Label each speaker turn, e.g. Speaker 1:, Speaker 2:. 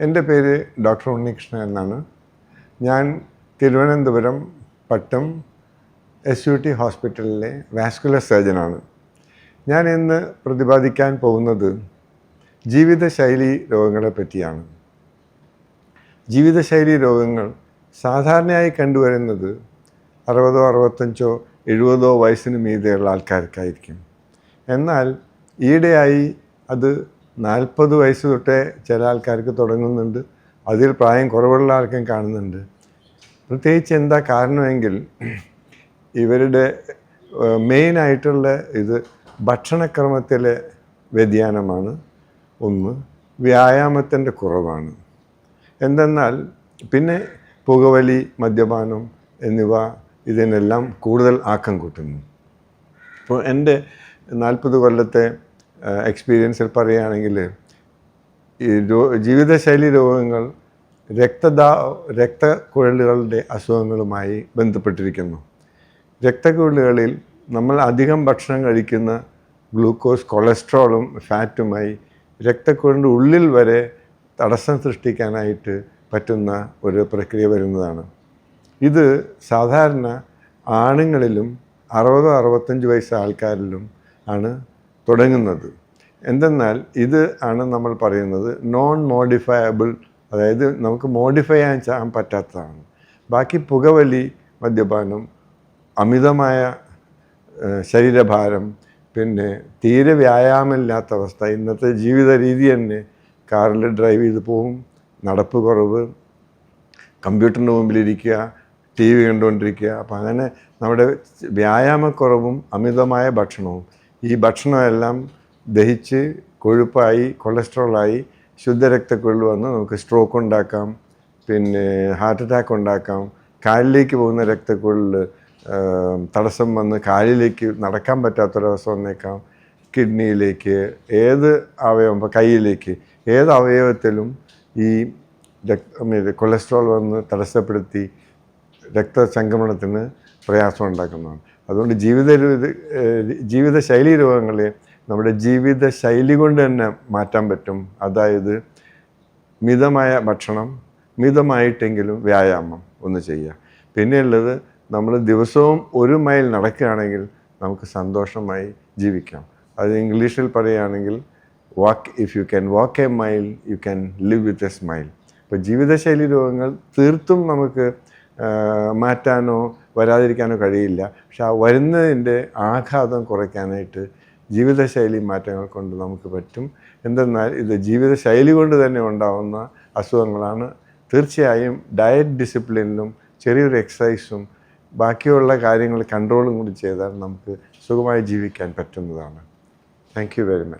Speaker 1: എന്റെ പേര് ഡോക്ടർ ഉണ്ണികൃഷ്ണൻ എന്നാണ്. ഞാൻ Thiruvananthapuram Pattom S U T ഹോസ്പിറ്റലിലെ വാസ്കുലർ സർജനാണ്. ഞാൻ ഇന്ന് പ്രതിപാദിക്കാൻ പോകുന്നത് ജീവിതശൈലി രോഗങ്ങളെ പറ്റിയാണ്. ജീവിതശൈലി രോഗങ്ങൾ സാധാരണയായി കണ്ടുവരുന്നത് അറുപതോ അറുപത്തഞ്ചോ എഴുപതോ വയസ്സിന് മീതെയുള്ള ആൾക്കാർക്കായിരിക്കും. എന്നാൽ ഈയിടെയായി അത് നാൽപ്പത് വയസ്സ് തൊട്ടേ ചില ആൾക്കാർക്ക് തുടങ്ങുന്നുണ്ട്. അതിൽ പ്രായം കുറവുള്ള ആൾക്കും കാണുന്നുണ്ട്. പ്രത്യേകിച്ച് എന്താ കാരണമെങ്കിൽ ഇവരുടെ മെയിനായിട്ടുള്ള ഇത് ഭക്ഷണക്രമത്തിലെ വ്യതിയാനമാണ്. ഒന്ന് വ്യായാമത്തിന്റെ കുറവാണ്. എന്തെന്നാൽ പിന്നെ പുകവലി മദ്യപാനം എന്നിവ ഇതിനെല്ലാം കൂടുതൽ ആക്കം കൂട്ടുന്നു. ഇപ്പോൾ എന്റെ നാൽപ്പത് കൊല്ലത്തെ എക്സ്പീരിയൻസിൽ പറയുകയാണെങ്കിൽ ഈ ജീവിതശൈലി രോഗങ്ങൾ രക്തദാ രക്തക്കുഴലുകളുടെ അസുഖങ്ങളുമായി ബന്ധപ്പെട്ടിരിക്കുന്നു. രക്തക്കുഴലുകളിൽ നമ്മൾ അധികം ഭക്ഷണം കഴിക്കുന്ന ഗ്ലൂക്കോസ് കൊളസ്ട്രോളും ഫാറ്റുമായി രക്തക്കുഴലിന്റെ ഉള്ളിൽ വരെ തടസ്സം സൃഷ്ടിക്കാനായിട്ട് പറ്റുന്ന ഒരു പ്രക്രിയ വരുന്നതാണ്. ഇത് സാധാരണ ആണുങ്ങളിലും അറുപതോ അറുപത്തഞ്ച് വയസ്സ് ആൾക്കാരിലും ആണ് തുടങ്ങുന്നത്. എന്തെന്നാൽ ഇത് ആണ് നമ്മൾ പറയുന്നത് നോൺ മോഡിഫയബിൾ അതായത് നമുക്ക് മോഡിഫൈ ചെയ്യാൻ പറ്റാത്തതാണ്. ബാക്കി പുകവലി മദ്യപാനം അമിതമായ ശരീരഭാരം പിന്നെ തീരെ വ്യായാമമില്ലാത്ത അവസ്ഥ ഇന്നത്തെ ജീവിത രീതി തന്നെ കാറിൽ ഡ്രൈവ് ചെയ്ത് പോവും നടപ്പ് കുറവ് കമ്പ്യൂട്ടറിന്റെ മുമ്പിലിരിക്കുക ടി വി കണ്ടുകൊണ്ടിരിക്കുക. അപ്പം അങ്ങനെ നമ്മുടെ വ്യായാമക്കുറവും അമിതമായ ഭക്ഷണവും ഈ ഭക്ഷണമെല്ലാം ദഹിച്ച് കൊഴുപ്പായി കൊളസ്ട്രോളായി ശുദ്ധരക്തക്കുഴൽ വന്ന് നമുക്ക് സ്ട്രോക്ക് ഉണ്ടാക്കാം പിന്നെ ഹാർട്ട് അറ്റാക്ക് ഉണ്ടാക്കാം കാലിലേക്ക് പോകുന്ന രക്തക്കുഴലിൽ തടസ്സം വന്ന് കാലിലേക്ക് നടക്കാൻ പറ്റാത്തൊരവസ്ഥ വന്നേക്കാം. കിഡ്നിയിലേക്ക് ഏത് അവയവം കയ്യിലേക്ക് ഏത് അവയവത്തിലും ഈ കൊളസ്ട്രോൾ വന്ന് തടസ്സപ്പെടുത്തി രക്തചംക്രമണത്തിന് പ്രയാസം ഉണ്ടാക്കുന്നതാണ് അതുകൊണ്ട് ജീവിത ജീവിതശൈലി രോഗങ്ങളെ നമ്മുടെ ജീവിത ശൈലി കൊണ്ട് തന്നെ മാറ്റാൻ പറ്റും. അതായത് മിതമായ ഭക്ഷണം മിതമായിട്ടെങ്കിലും വ്യായാമം ഒന്ന് ചെയ്യുക. പിന്നെയുള്ളത് നമ്മൾ ദിവസവും ഒരു മൈൽ നടക്കുകയാണെങ്കിൽ നമുക്ക് സന്തോഷമായി ജീവിക്കാം. അത് ഇംഗ്ലീഷിൽ പറയുകയാണെങ്കിൽ walk if you can walk a mile you can live with a smile അപ്പോൾ ജീവിതശൈലി രോഗങ്ങൾ തീർത്തും നമുക്ക് മാറ്റാനോ വരാതിരിക്കാനോ കഴിയില്ല. പക്ഷെ ആ വരുന്നതിന്റെ ആഘാതം കുറയ്ക്കാനായിട്ട് ജീവിതശൈലി മാറ്റങ്ങൾ കൊണ്ട് നമുക്ക് പറ്റും. എന്തെന്നാൽ ഇത് ജീവിതശൈലി കൊണ്ട് തന്നെ ഉണ്ടാവുന്ന അസുഖങ്ങളാണ്. തീർച്ചയായും ഡയറ്റ് ഡിസിപ്ലിനിലും ചെറിയൊരു എക്സസൈസും ബാക്കിയുള്ള കാര്യങ്ങൾ കൺട്രോളും കൂടി ചെയ്താൽ നമുക്ക് സുഖമായി ജീവിക്കാൻ പറ്റുന്നതാണ്. Thank very much